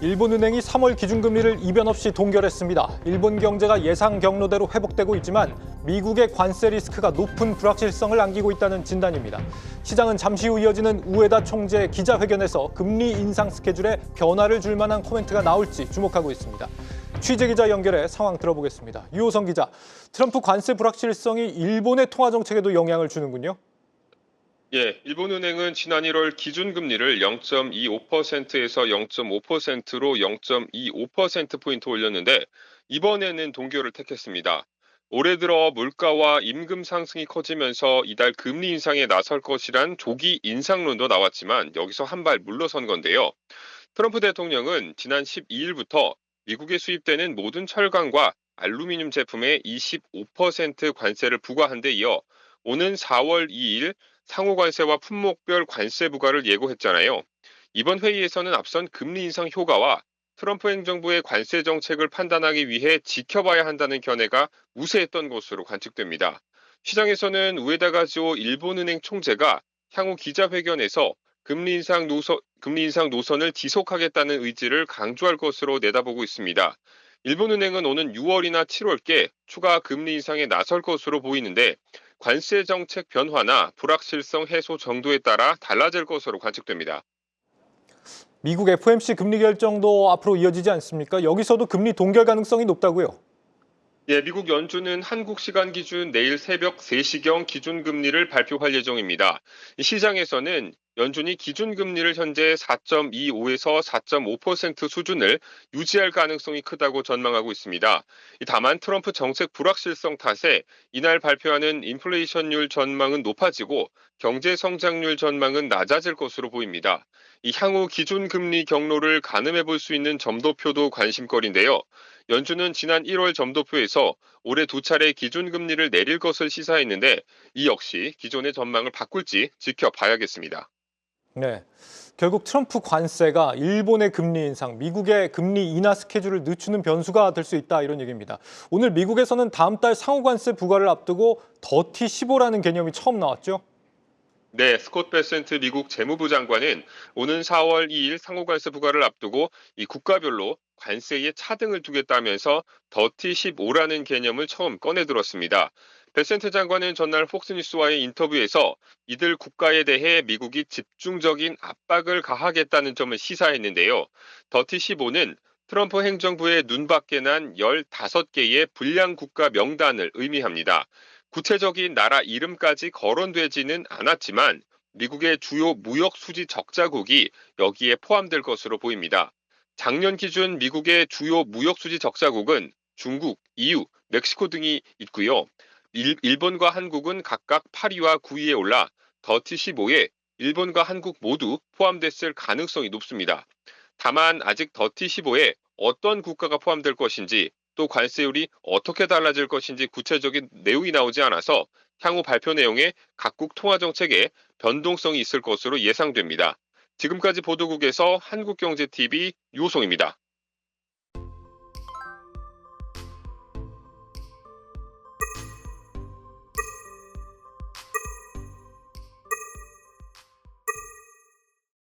일본은행이 3월 기준금리를 이변 없이 동결했습니다. 일본 경제가 예상 경로대로 회복되고 있지만 미국의 관세 리스크가 높은 불확실성을 안기고 있다는 진단입니다. 시장은 잠시 후 이어지는 우에다 총재 기자회견에서 금리 인상 스케줄에 변화를 줄 만한 코멘트가 나올지 주목하고 있습니다. 취재 기자 연결해 상황 들어보겠습니다. 유호성 기자, 트럼프 관세 불확실성이 일본의 통화 정책에도 영향을 주는군요. 예, 일본은행은 지난 1월 기준금리를 0.25%에서 0.5%로 0.25%포인트 올렸는데 이번에는 동결을 택했습니다. 올해 들어 물가와 임금 상승이 커지면서 이달 금리 인상에 나설 것이란 조기 인상론도 나왔지만 여기서 한 발 물러선 건데요. 트럼프 대통령은 지난 12일부터 미국에 수입되는 모든 철강과 알루미늄 제품에 25% 관세를 부과한 데 이어 오는 4월 2일 상호 관세와 품목별 관세 부과를 예고했잖아요. 이번 회의에서는 앞선 금리 인상 효과와 트럼프 행정부의 관세 정책을 판단하기 위해 지켜봐야 한다는 견해가 우세했던 것으로 관측됩니다. 시장에서는 우에다 가지오 일본은행 총재가 향후 기자회견에서 금리 인상 노선, 금리 인상 노선을 지속하겠다는 의지를 강조할 것으로 내다보고 있습니다. 일본은행은 오는 6월이나 7월께 추가 금리 인상에 나설 것으로 보이는데 관세 정책 변화나 불확실성 해소 정도에 따라 달라질 것으로 관측됩니다. 미국 FOMC 금리 결정도 앞으로 이어지지 않습니까? 여기서도 금리 동결 가능성이 높다고요. 예, 미국 연준은 한국 시간 기준 내일 새벽 3시경 기준 금리를 발표할 예정입니다. 이 시장에서는 연준이 기준금리를 현재 4.25에서 4.5% 수준을 유지할 가능성이 크다고 전망하고 있습니다. 이 다만 트럼프 정책 불확실성 탓에 이날 발표하는 인플레이션율 전망은 높아지고 경제 성장률 전망은 낮아질 것으로 보입니다. 이 향후 기준금리 경로를 가늠해 볼 수 있는 점도표도 관심거리인데요. 연준은 지난 1월 점도표에서 올해 두 차례 기준금리를 내릴 것을 시사했는데 이 역시 기존의 전망을 바꿀지 지켜봐야겠습니다. 네. 결국 트럼프 관세가 일본의 금리 인상, 미국의 금리 인하 스케줄을 늦추는 변수가 될 수 있다 이런 얘기입니다. 오늘 미국에서는 다음 달 상호 관세 부과를 앞두고 더티 15라는 개념이 처음 나왔죠. 네, 스콧 베센트 미국 재무부 장관은 오는 4월 2일 상호관세 부과를 앞두고 이 국가별로 관세에 차등을 두겠다면서 더티 15라는 개념을 처음 꺼내 들었습니다. 베센트 장관은 전날 폭스뉴스와의 인터뷰에서 이들 국가에 대해 미국이 집중적인 압박을 가하겠다는 점을 시사했는데요. 더티 15는 트럼프 행정부의 눈밖에 난 15개의 불량 국가 명단을 의미합니다. 구체적인 나라 이름까지 거론되지는 않았지만 미국의 주요 무역 수지 적자국이 여기에 포함될 것으로 보입니다. 작년 기준 미국의 주요 무역 수지 적자국은 중국, EU, 멕시코 등이 있고요. 일, 일본과 한국은 각각 8위와 9위에 올라 더티 15에 일본과 한국 모두 포함됐을 가능성이 높습니다. 다만 아직 더티 15에 어떤 국가가 포함될 것인지 또 관세율이 어떻게 달라질 것인지 구체적인 내용이 나오지 않아서 향후 발표 내용에 각국 통화 정책에 변동성이 있을 것으로 예상됩니다. 지금까지 보도국에서 한국경제TV 유호송입니다.